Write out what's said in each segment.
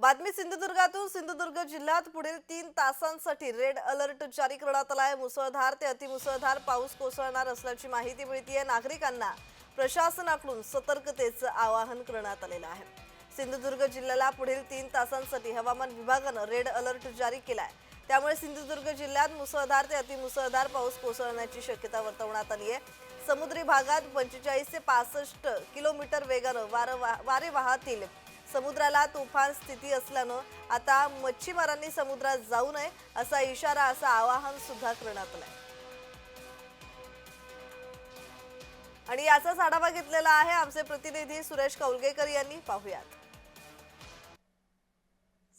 बातमी सिंधुदुर्गातून. सिंधुदुर्ग जिल्ह्यात पुढील तीन तासांसाठी रेड अलर्ट जारी करण्यात आला आहे. मुसळधार ते अतिमुसळधार पाऊस कोसळणार असल्याची माहिती मिळतीये नागरिकांना. प्रशासनाकडून सतर्कतेचं आवाहन करण्यात आलेलं आहे. सिंधुदुर्ग जिल्ह्याला पुढील तीन तासांसाठी हवामान विभागानं रेड अलर्ट जारी केला आहे त्यामुळे सिंधुदुर्ग जिल्ह्यात मुसळधार ते अतिमुसळधार पाऊस कोसळण्याची शक्यता वर्तवण्यात आली आहे समुद्री भागात पंचेचाळीस ते पासष्ट किलोमीटर वेगानं वारं वा वारे वाहतील. समुद्राला तुफान स्थिती असल्यानं आता मच्छीमारांनी समुद्रात जाऊ नये असा इशारा असं आवाहन सुद्धा करण्यात आलंय. आणि याचाच आढावा घेतलेला आहे आमचे प्रतिनिधी सुरेश कौलगेकर यांनी. पाहुयात.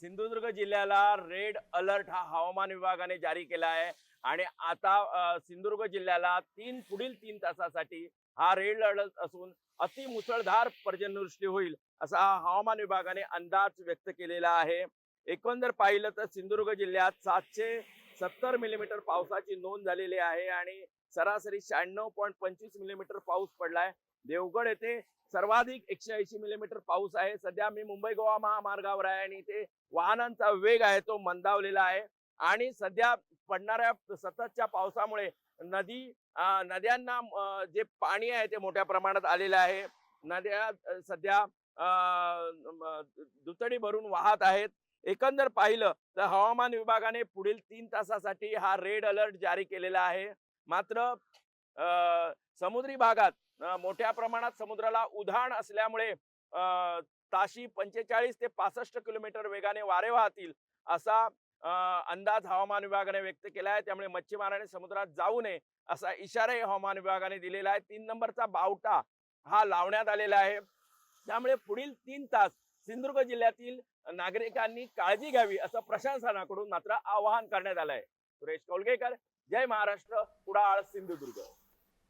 सिंधुदुर्ग जिल्ह्याला रेड अलर्ट हा हवामान विभागाने जारी केला आहे. आणि आता सिंधुदुर्ग जिल्ह्याला तीन पुढील तीन तासासाठी हा रेड अलर्ट असून अति मुसळधार पर्जन्यवृष्टी होईल असा हवामान विभागाने अंदाज व्यक्त केलेला आहे. एकंदर पाहिलं तर सिंधुदुर्ग जिल्ह्यात सातशे सत्तर मिलीमीटर पावसाची नोंद झालेली आहे आणि सरासरी शहाण्णव पॉईंट पंचवीस मिलीमीटर पाऊस पडलाय. देवगड येथे सर्वाधिक एकशे ऐंशी मिलीमीटर पाऊस आहे. सध्या मी मुंबई गोवा महामार्गावर आहे आणि इथे वाहनांचा वेग आहे तो मंदावलेला आहे. आणि सध्या पडणाऱ्या सततच्या पावसामुळे नदी नद्यांना जे पाणी आहे ते मोठ्या प्रमाणात आलेलं आहे. नद्या सध्या दुतडी भरून वाहत आहेत. एकंदर पाहिलं तर हवामान विभागाने पुढील तीन तासासाठी हा रेड अलर्ट जारी केलेला आहे. मात्र अं, समुद्री भागात मोठ्या प्रमाणात समुद्राला उधाण असल्यामुळे अं, ताशी पंचेचाळीस ते पासष्ट किलोमीटर वेगाने वारे वाहतील असा अंदाज हवामान विभागाने व्यक्त केला आहे त्यामुळे मच्छीमाराने समुद्रात जाऊ नये असा इशाराही हवामान विभागाने दिलेला आहे. तीन नंबरचा बावटा हा लावण्यात आलेला आहे. त्यामुळे पुढील तीन तास सिंधुदुर्ग जिल्ह्यातील नागरिकांनी काळजी घ्यावी असं प्रशासनाकडून मात्र आवाहन करण्यात आलं आहे सुरेश कौलगेकर जय महाराष्ट्र कुडाळ सिंधुदुर्ग.